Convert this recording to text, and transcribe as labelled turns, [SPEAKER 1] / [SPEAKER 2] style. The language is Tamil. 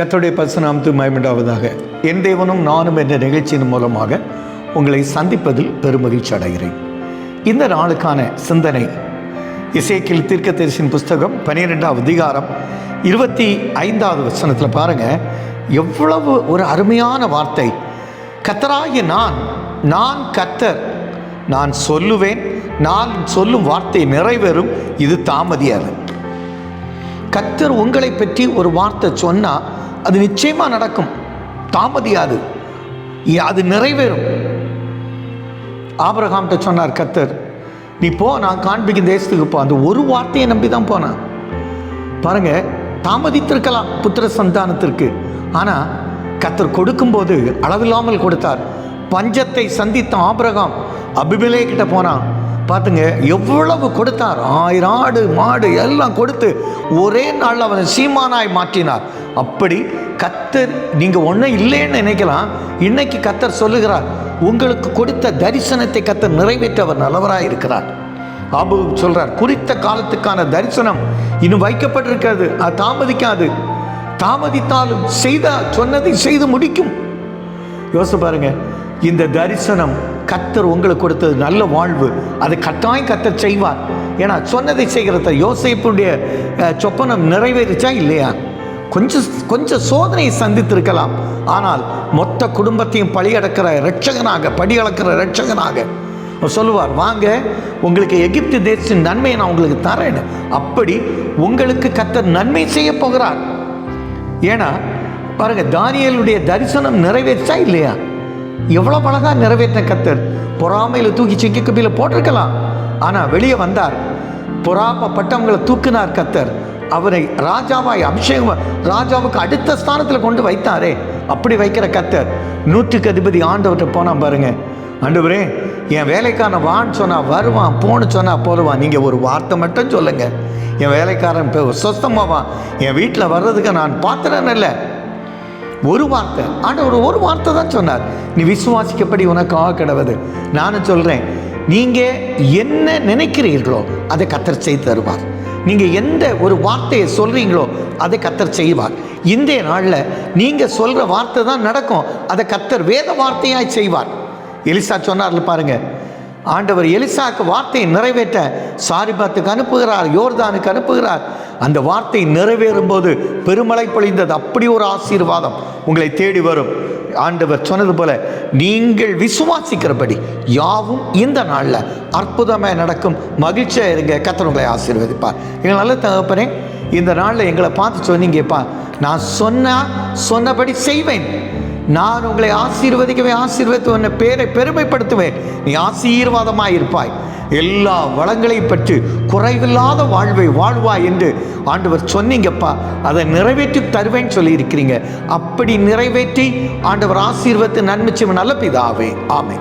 [SPEAKER 1] கத்தோடைய பசுநாமத்து மயமிடாவதாக என் தேவனும் நானும் என்ற நிகழ்ச்சியின் மூலமாக உங்களை சந்திப்பதில் பெருமகிழ்ச்சி அடைகிறேன். இந்த நாளுக்கான சிந்தனை இசைக்கில் தீர்க்கதரிசின் புஸ்தகம் பனிரெண்டாவது அதிகாரம் இருபத்தி ஐந்தாவது வசனத்தில் பாருங்க. எவ்வளவு ஒரு அருமையான வார்த்தை. கத்தராகிய நான் நான் கத்தர் நான் சொல்லுவேன் நான் சொல்லும் வார்த்தை நிறைவேறும் இது தாமதியாது. கத்தர் உங்களை பற்றி ஒரு வார்த்தை சொன்னால் அது நிச்சயமாக நடக்கும். தாமதியாது. அது நிறைவேறும். ஆபிரகாம்கிட்ட சொன்னார் கத்தர் நீ போ நான் காண்பிக்கும் தேசத்துக்கு போ. அந்த ஒரு வார்த்தையை நம்பி தான் போனேன். பாருங்க தாமதித்திருக்கலாம் புத்திர சந்தானத்திற்கு. ஆனால் கத்தர் கொடுக்கும்போது அளவில்லாமல் கொடுத்தார். பஞ்சத்தை சந்தித்த ஆபரகாம் அபிபிலே கிட்ட போனான். பார்த்துங்க எவ்வளவு கொடுத்தார் ஆயிரம் ஆடு மாடு எல்லாம் கொடுத்து ஒரே நாளில் அவனை சீமானாய் மாற்றினார். அப்படி கத்தர் நீங்கள் ஒன்றும் இல்லைன்னு நினைக்கலாம். இன்னைக்கு கத்தர் சொல்லுகிறார் உங்களுக்கு கொடுத்த தரிசனத்தை கத்தர் நிறைவேற்ற அவர் இருக்கிறார். ஆபு சொல்கிறார் குறித்த காலத்துக்கான தரிசனம் இன்னும் வைக்கப்பட்டிருக்கிறது அது தாமதிக்காது. தாமதித்தாலும் செய்த சொன்னதை செய்து முடிக்கும். யோசிச்சு பாருங்கள் இந்த தரிசனம் கத்தர் உங்களுக்கு கொடுத்தது நல்ல வாழ்வு. அதை கட்டாயம் கத்தர் செய்வார். ஏன்னா சொன்னதை செய்கிறத யோசிப்புடைய சொப்பனம் நிறைவேறிச்சா இல்லையா? கொஞ்சம் கொஞ்சம் சோதனையை சந்தித்திருக்கலாம். ஆனால் மொத்த குடும்பத்தையும் பழியடக்கிற ரட்சகனாக படியளக்கிற ரட்சகனாக சொல்லுவார் வாங்க உங்களுக்கு எகிப்து தேசத்தின் நன்மையை நான் உங்களுக்கு தரேன். அப்படி உங்களுக்கு கத்தர் நன்மை செய்ய போகிறார். ஏன்னா பாருங்க தானியலுடைய தரிசனம் நிறைவேற்றா இல்லையா? எவ்வளோ அழகாக நிறைவேற்ற கத்தர் பொறாமையில் தூக்கி சிங்கி குப்பியில் போட்டிருக்கலாம். ஆனால் வெளியே வந்தார். பொறாமப்பட்டவங்களை தூக்கினார் கத்தர் அவரை ராஜாவாய் அபிஷேகம் ராஜாவுக்கு அடுத்த ஸ்தானத்தில் கொண்டு வைத்தாரே. அப்படி வைக்கிற கத்தர் நூற்றுக்கு அதிபதி ஆண்டவர்கிட்ட போனான் பாருங்க. ஆண்டவரே என் வேலைக்காரன் வான்னு சொன்னால் வருவான் போன்னு சொன்னால் போடுவான். நீங்கள் ஒரு வார்த்தை மட்டும் சொல்லுங்கள் என் வேலைக்காரன் இப்போ சொஸ்தமாவான் என் வீட்டில் வர்றதுக்கு நான் பாத்திரம் இல்லை ஒரு வார்த்தை. ஆண்டவர் ஒரு வார்த்தை தான் சொன்னார். நீ விசுவாசிக்கப்படி உனக்கு கிடவது. நானும் சொல்கிறேன் நீங்கள் என்ன நினைக்கிறீர்களோ அதை கத்தர் செய்து தருவார். நீங்கள் எந்த ஒரு வார்த்தையை சொல்கிறீங்களோ அதை கத்தர் செய்வார். இன்றைய நாளில் நீங்கள் சொல்கிற வார்த்தை தான் நடக்கும். அதை கத்தர் வேத வார்த்தையாய் செய்வார். எலிசா சொன்னார்ல பாருங்க ஆண்டவர் எலிசாக்கு வார்த்தையை நிறைவேற்ற சாரிபாத்துக்கு அனுப்புகிறார் யோர்தானுக்கு அனுப்புகிறார். அந்த வார்த்தை நிறைவேறும் போது பெருமழை பொழிந்தது. அப்படி ஒரு ஆசீர்வாதம் உங்களை தேடி வரும். ஆண்டவர் சொன்னது போல நீங்கள் விசுவாசிக்கிறபடி யாவும் இந்த நாளில் அற்புதமாக நடக்கும். மகிழ்ச்சியாக இருங்க. கத்தர் உங்களை ஆசீர்வதிப்பார். எங்கள் நல்ல தகப்பனே இந்த நாளில் எங்களை பார்த்து சொன்னீங்கப்பா. நான் சொன்னால் சொன்னபடி செய்வேன். நான் உங்களை ஆசீர்வதிக்கவே ஆசீர்வதித்து உன்னை பேரை பெருமைப்படுத்துவேன். நீ ஆசீர்வாதமாக இருப்பாய் எல்லா வளங்களை பெற்று குறைவில்லாத வாழ்வை வாழ்வாய் என்று ஆண்டவர் சொன்னீங்கப்பா. அதை நிறைவேற்றி தருவேன்னு சொல்லியிருக்கிறீங்க. அப்படி நிறைவேற்றி ஆண்டவர் ஆசீர்வத்து நன்மைச்சிவன் நல்ல பிதாவே. ஆமை